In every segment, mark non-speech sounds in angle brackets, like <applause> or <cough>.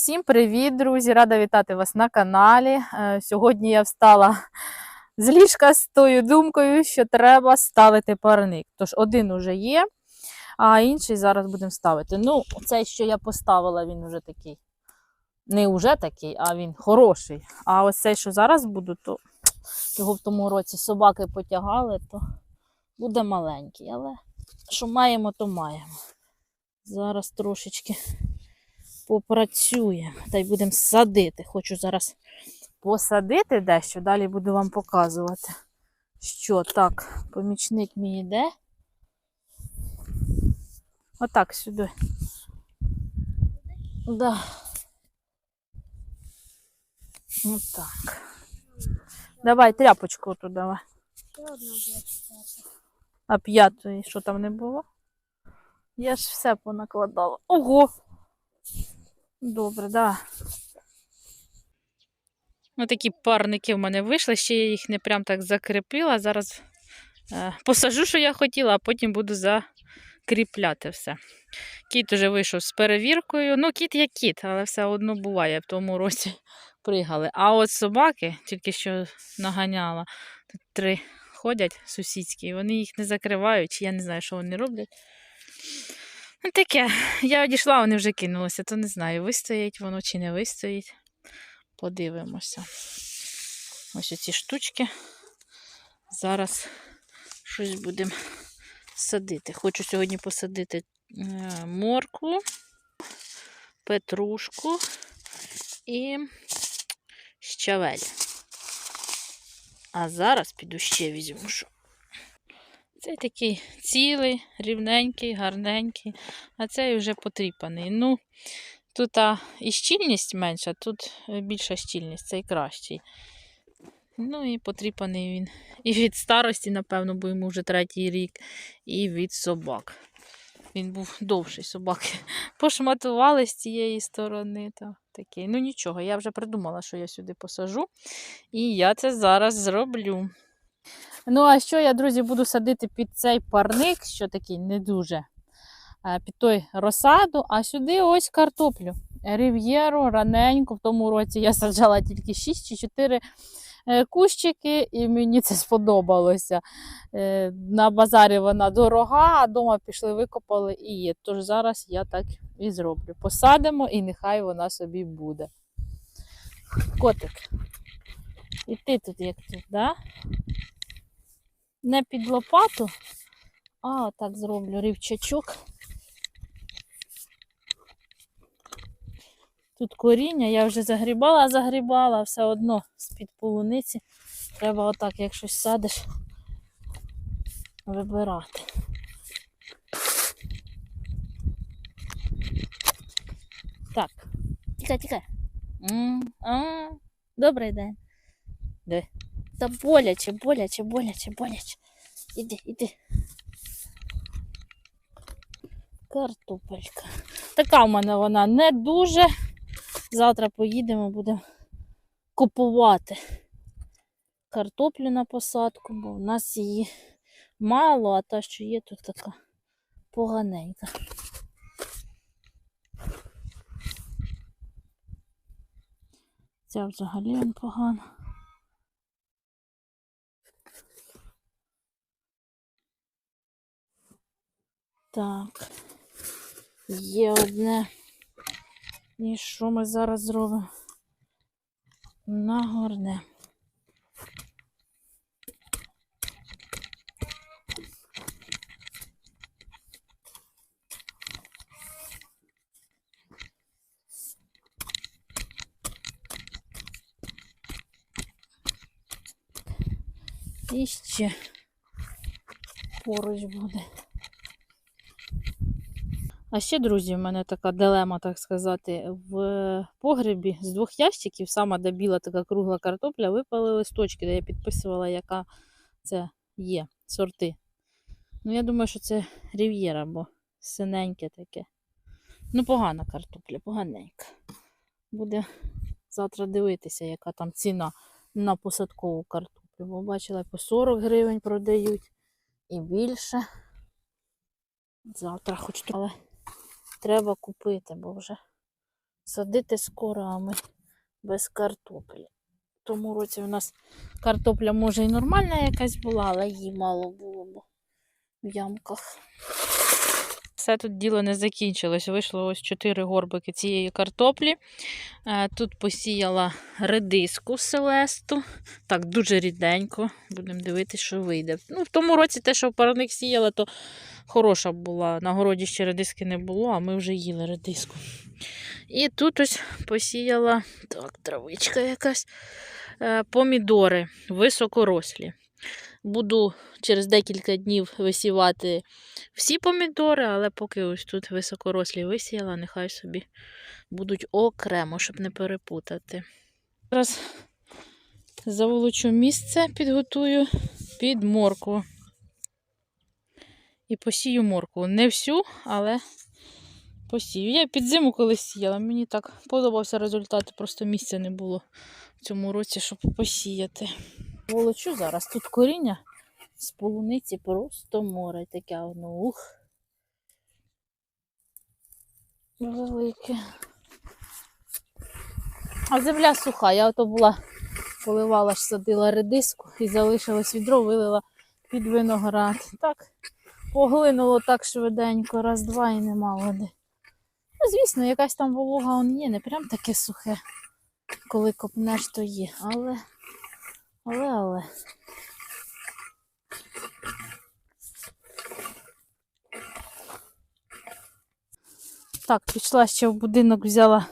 Всім привіт, друзі! Рада вітати вас на каналі. Е, Сьогодні я встала з ліжка з тою думкою, що треба ставити парник. Тож один уже є, а інший зараз будемо ставити. Ну, цей, що я поставила, він вже такий. Не вже такий, а він хороший. А ось цей, що зараз буду, то його в тому році собаки потягали, то буде маленький. Але що маємо, то маємо. Зараз трошечки попрацюємо та й будемо садити. Хочу зараз посадити дещо, далі буду вам показувати. Що так, помічник мій йде. Отак сюди. Да. Отак. Давай тряпочку туди. давай. А п'ятої, що там не було? Я ж все понакладала. Ого! Добре, да. Ось такі парники в мене вийшли, ще я їх не прям так закріпила. Зараз е, посажу, що я хотіла, а потім буду закріпляти все. Кіт уже вийшов з перевіркою. Ну, кіт як кіт, але все одно буває, в тому році <laughs> пригали. А от собаки, тільки що наганяла, тут три ходять сусідські, вони їх не закривають, я не знаю, що вони роблять. Таке, я одійшла, вони вже кинулися, то не знаю, вистоїть воно чи не вистоїть. Подивимося. Ось оці штучки. Зараз щось будемо садити. Хочу сьогодні посадити е, моркву, петрушку і щавель. А зараз піду ще візьму. Цей такий цілий, рівненький, гарненький, а цей вже потріпаний. Ну, тут а, і щільність менша, тут е, більша щільність, цей кращий. Ну і потріпаний він. І від старості, напевно, бо йому вже третій рік, і від собак. Він був довший собаки. <laughs> Пошматували з цієї сторони. Та, такий. Ну нічого, я вже придумала, що я сюди посажу. І я це зараз зроблю. Ну, а що я, друзі, буду садити під цей парник, що такий не дуже, під той розсаду, а сюди ось картоплю. Рів'єру раненько. В тому році я саджала тільки 6 чи 4 е, кущики, і мені це сподобалося. Е, На базарі вона дорога, а вдома пішли, викопали і є. Тож зараз я так і зроблю. Посадимо і нехай вона собі буде. Котик. І ти тут як тут, да? Не під лопату, а так зроблю рівчачок. Тут коріння, я вже загрібала, загрібала, все одно з-під полуниці. Треба отак, як щось садиш, вибирати. Так, тікай, тікай. Добрий день. Де? Та боляче, боляче, боляче, боляче. Іди, іди. Картопелька. Така в мене вона не дуже. Завтра поїдемо, будемо купувати картоплю на посадку, бо в нас її мало, а та, що є, тут така поганенька. Ця взагалі он погана. Так, є одне. І що ми зараз зробимо? Нагорне. І ще поруч буде. А ще, друзі, в мене така дилема, так сказати, в погребі з двох ящиків, сама де біла така кругла картопля, випали листочки, де я підписувала, яка це є, сорти. Ну, я думаю, що це рів'єра, бо синеньке таке. Ну, погана картопля, поганенька. Буде завтра дивитися, яка там ціна на посадкову картоплю. Бо бачила, по 40 гривень продають і більше. Завтра хоч але треба купити, бо вже садити з корами без картоплі. В тому році у нас картопля може і нормальна якась була, але її мало було бо в ямках. Все тут діло не закінчилось. Вийшло ось 4 горбики цієї картоплі. Е, Тут посіяла редиску селесту. Так, дуже ріденько. Будемо дивитися, що вийде. Ну, в тому році те, що в парник сіяла, то хороша була. На городі ще редиски не було, а ми вже їли редиску. І тут ось посіяла так, травичка якась. е, Помідори високорослі. Буду через декілька днів висівати всі помідори, але поки ось тут високорослі висіяла, нехай собі будуть окремо, щоб не перепутати. Зараз заволочу місце, підготую під моркву. І посію моркву. Не всю, але посію. Я під зиму колись сіяла. Мені так подобався результат, просто місця не було в цьому році, щоб посіяти. Волочу зараз. Тут коріння з полуниці просто море. Таке воно ух. Велике. А земля суха. Я ото була, поливала ж садила редиску і залишилось відро, вилила під виноград. Так, поглинуло так швиденько, раз-два і нема води. Ну, звісно, якась там волога он є, не прям таке сухе, коли копнеш, то є. Але, але, але. Так, пішла ще в будинок, взяла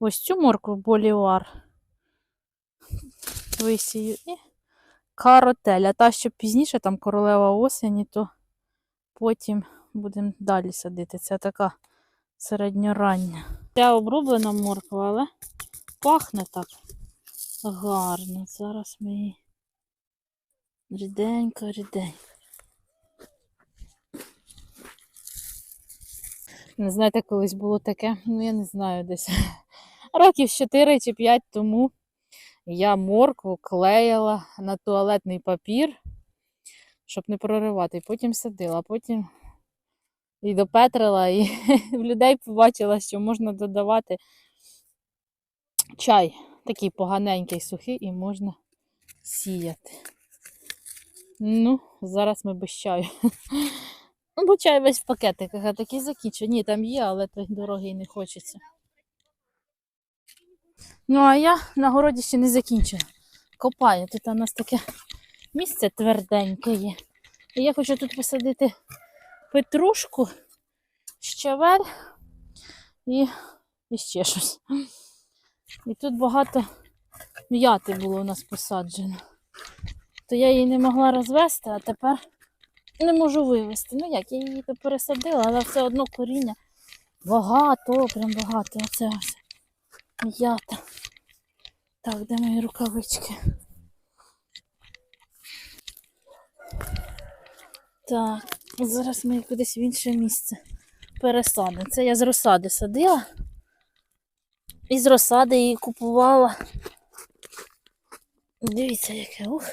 ось цю моркву болівар. Висію і каротель. А та, що пізніше, там королева осені, то потім будемо далі садити. Це така середньорання. Ця оброблена морква, але пахне так гарно. Зараз ми ріденько, ріденько. Не знаєте, колись було таке, ну я не знаю, десь <laughs> років 4 чи 5 тому я моркву клеїла на туалетний папір, щоб не проривати. І потім садила, потім і допетрила, і <laughs> в людей побачила, що можна додавати чай, такий поганенький, сухий, і можна сіяти. Ну, зараз ми без чаю. Ну, бо чай весь в пакетиках, а такий закінчу. Ні, там є, але дорогий не хочеться. Ну, а я на городі ще не закінчила. Копаю. Тут у нас таке місце тверденьке є. І я хочу тут посадити петрушку, щавель і, і ще щось. І тут багато м'яти було у нас посаджено. То я її не могла розвести, а тепер не можу вивезти. Ну як, я її то пересадила, але все одно коріння багато, прям багато. Оце ось м'ята. Так, де мої рукавички? Так, зараз ми кудись в інше місце пересадимо. Це я з розсади садила. І з розсади її купувала. Дивіться, яке ух.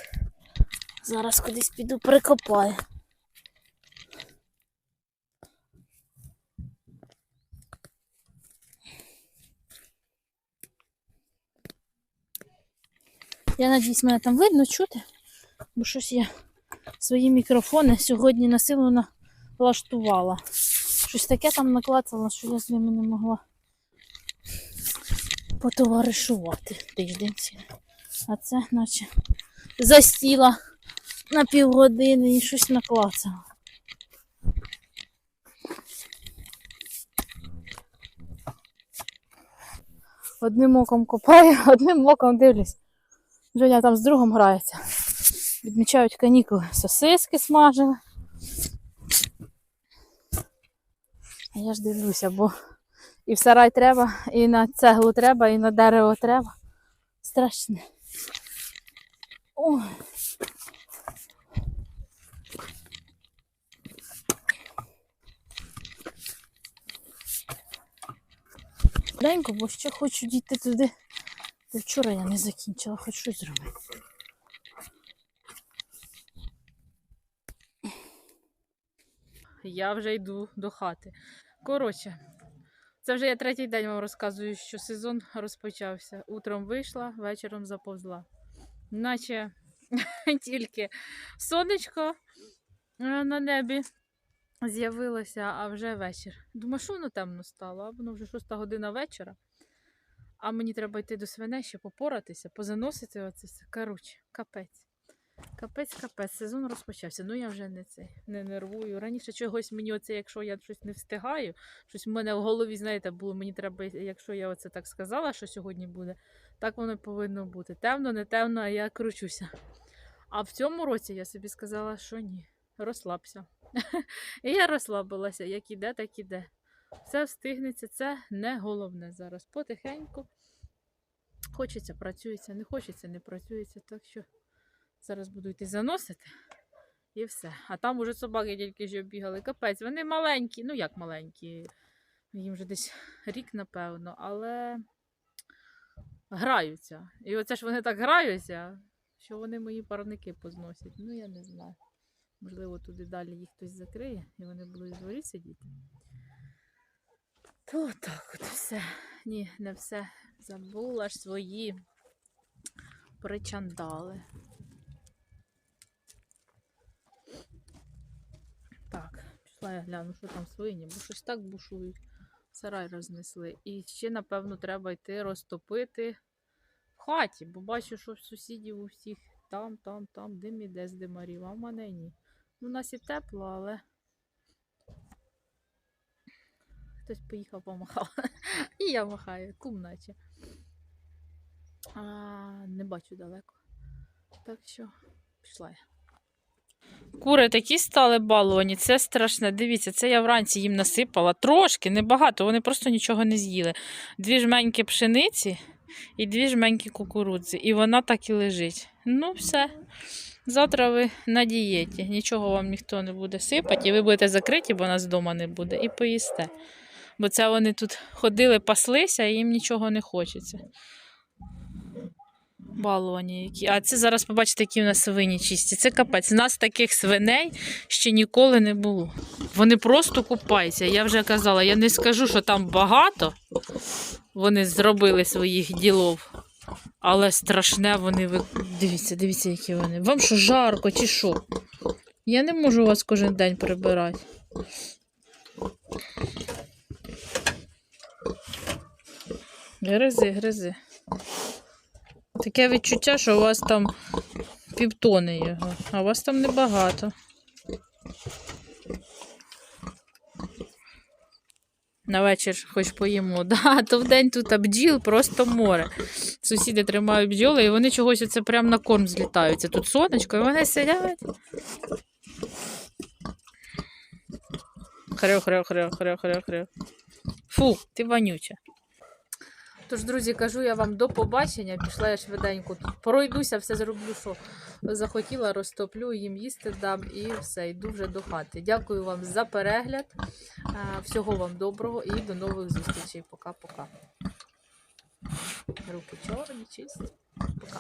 Зараз кудись піду прикопаю. Я надіюсь, мене там видно чути, бо щось я свої мікрофони сьогодні насилу налаштувала. Щось таке там наклацала, що я з ними не могла потоваришувати тиждень. А це наче засіла на півгодини і щось наклацала. Одним оком копаю, <laughs> одним оком дивлюсь. Женя там з другом грається. Відмічають канікули. Сосиски смажили. А я ж дивлюся, бо і в сарай треба, і на цеглу треба, і на дерево треба. Страшне. Ой. Денько, бо ще хочу дійти туди. Та Вчора я не закінчила, хоч щось зробити. Я вже йду до хати. Коротше, Це вже я третій день вам розказую, що сезон розпочався. Утром вийшла, вечором заповзла. Наче <laughs> тільки сонечко е, на небі з'явилося, а вже вечір. Думаю, що воно темно стало, а воно вже шоста година вечора. А мені треба йти до свиней ще попоратися, позаносити оце. Коротше, капець. Капець, капець, сезон розпочався. Ну я вже не цей не нервую. Раніше чогось мені оце, якщо я щось не встигаю, щось в мене в голові, знаєте, було, мені треба, якщо я оце так сказала, що сьогодні буде, так воно повинно бути. Темно, не темно, а я кручуся. А в цьому році я собі сказала, що ні, розслабся. <laughs> І я розслабилася, як іде, так іде. Все встигнеться, це не головне зараз. Потихеньку. Хочеться, працюється, не хочеться, не працюється. Так що зараз буду йти заносити. І все. А там уже собаки тільки що бігали. Капець, вони маленькі. Ну як маленькі? Їм вже десь рік, напевно, але граються. І оце ж вони так граються, що вони мої парники позносять. Ну, я не знаю. Можливо, туди далі їх хтось закриє, і вони будуть дворі сидіти. То так от все. Ні, не все. Забула ж свої причандали. Так, пішла я гляну, що там свині, бо щось так бушують. Сарай рознесли. І ще, напевно, треба йти розтопити в хаті, бо бачу, що в сусідів у всіх там, там, там дим іде з димарів, а в мене ні. Ну, у нас і тепло, але хтось поїхав, помахав. <laughs> І я махаю, кум наче. А, не бачу далеко. Так що пішла я. Кури такі стали баловані, це страшне. Дивіться, це я вранці їм насипала. Трошки, небагато, вони просто нічого не з'їли. Дві жменьки пшениці і дві жменьки кукурудзи. І вона так і лежить. Ну, все. Завтра ви на дієті. Нічого вам ніхто не буде сипати, і ви будете закриті, бо нас вдома не буде, і поїсте. Бо це вони тут ходили, паслися, і їм нічого не хочеться. Баловані які. А це зараз побачите, які у нас свині чисті. Це капець. У нас таких свиней ще ніколи не було. Вони просто купаються. Я вже казала, я не скажу, що там багато. Вони зробили своїх ділов. Але страшне вони. Дивіться, дивіться, які вони. Вам що жарко чи що? Я не можу вас кожен день прибирати. Гризи, гризи. Таке відчуття, що у вас там півтони його, а у вас там небагато. На вечір хоч поїмо. <laughs> Да, то вдень тут а бджіл просто море. Сусіди тримають бджоли, і вони чогось оце прямо на корм злітаються. Тут сонечко, і вони сидять. Хрю, хрю, хрю, хрю, хрю, хрю. Фу, ти вонюча. Тож, друзі, кажу я вам до побачення. Пішла я швиденько. Пройдуся, все зроблю, що захотіла, розтоплю, їм їсти дам і все, йду вже до хати. Дякую вам за перегляд. Всього вам доброго і до нових зустрічей. Пока-пока. Руки чорні, чисті. Пока.